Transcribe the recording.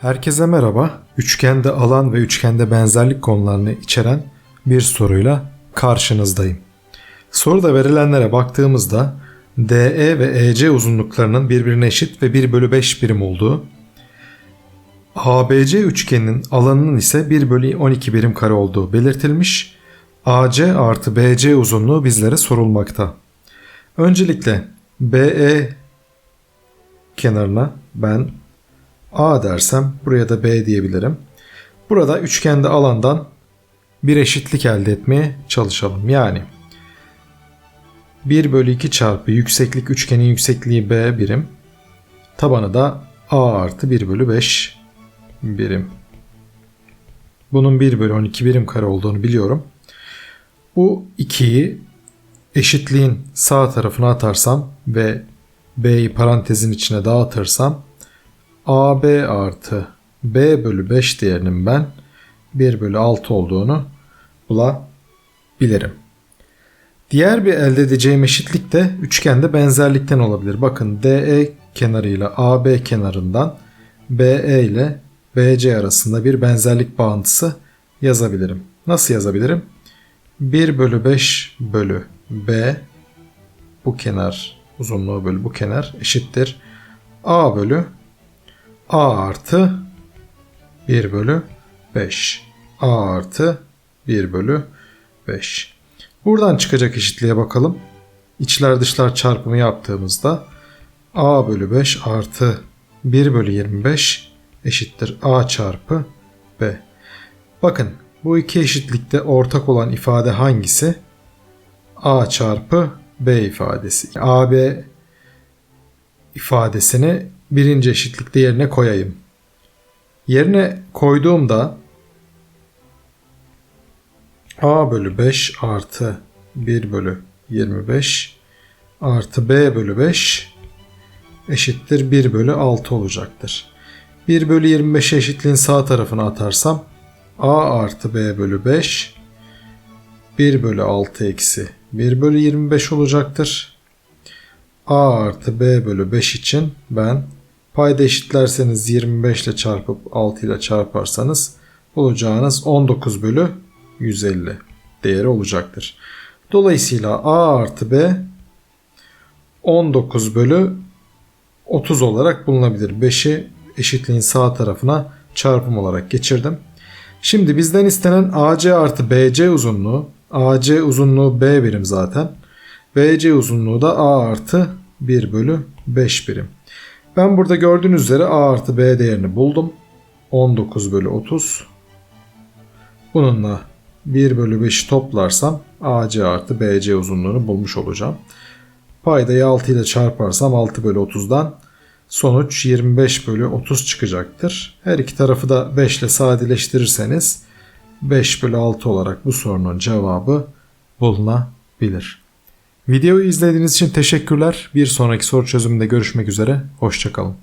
Herkese merhaba. Üçgende alan ve üçgende benzerlik konularını içeren bir soruyla karşınızdayım. Soruda verilenlere baktığımızda DE ve EC uzunluklarının birbirine eşit ve 1 bölü 5 birim olduğu, ABC üçgeninin alanının ise 1 bölü 12 birim kare olduğu belirtilmiş. AC artı BC uzunluğu bizlere sorulmakta. Öncelikle BE kenarına ben A dersem buraya da B diyebilirim. Burada üçgende alandan bir eşitlik elde etmeye çalışalım. Yani 1 bölü 2 çarpı yükseklik üçgenin yüksekliği B birim. Tabanı da A artı 1 bölü 5 birim. Bunun 1 bölü 12 birim kare olduğunu biliyorum. Bu 2'yi eşitliğin sağ tarafına atarsam ve B'yi parantezin içine dağıtırsam AB artı B bölü 5 değerinin ben 1 bölü 6 olduğunu bulabilirim. Diğer bir elde edeceğim eşitlik de üçgende benzerlikten olabilir. Bakın DE kenarıyla AB kenarından BE ile BC arasında bir benzerlik bağıntısı yazabilirim. Nasıl yazabilirim? 1 bölü 5 bölü B bu kenar uzunluğu bölü bu kenar eşittir. A bölü A artı 1 bölü 5. A artı 1 bölü 5. Buradan çıkacak eşitliğe bakalım. İçler dışlar çarpımı yaptığımızda A bölü 5 artı 1 bölü 25 eşittir A çarpı B. Bakın bu iki eşitlikte ortak olan ifade hangisi? A çarpı B ifadesi. AB ifadesini birinci eşitlikte yerine koyayım. Yerine koyduğumda A bölü 5 artı 1 bölü 25 artı B bölü 5 eşittir 1 bölü 6 olacaktır. 1 bölü 25 eşitliğin sağ tarafına atarsam A artı B bölü 5 1 bölü 6 eksi 1 bölü 25 olacaktır. A artı B bölü 5 için ben payda eşitlerseniz 25 ile çarpıp 6 ile çarparsanız bulacağınız 19 bölü 150 değeri olacaktır. Dolayısıyla A artı B 19 bölü 30 olarak bulunabilir. 5'i eşitliğin sağ tarafına çarpım olarak geçirdim. Şimdi bizden istenen AC artı BC uzunluğu, AC uzunluğu B birim zaten. BC uzunluğu da A artı 1 bölü 5 birim. Ben burada gördüğünüz üzere A artı B değerini buldum. 19 bölü 30. Bununla 1 bölü 5'i toplarsam AC artı BC uzunluğunu bulmuş olacağım. Paydayı 6 ile çarparsam 6 bölü 30'dan sonuç 25 bölü 30 çıkacaktır. Her iki tarafı da 5 ile sadeleştirirseniz 5 bölü 6 olarak bu sorunun cevabı bulunabilir. Videoyu izlediğiniz için teşekkürler. Bir sonraki soru çözümünde görüşmek üzere. Hoşçakalın.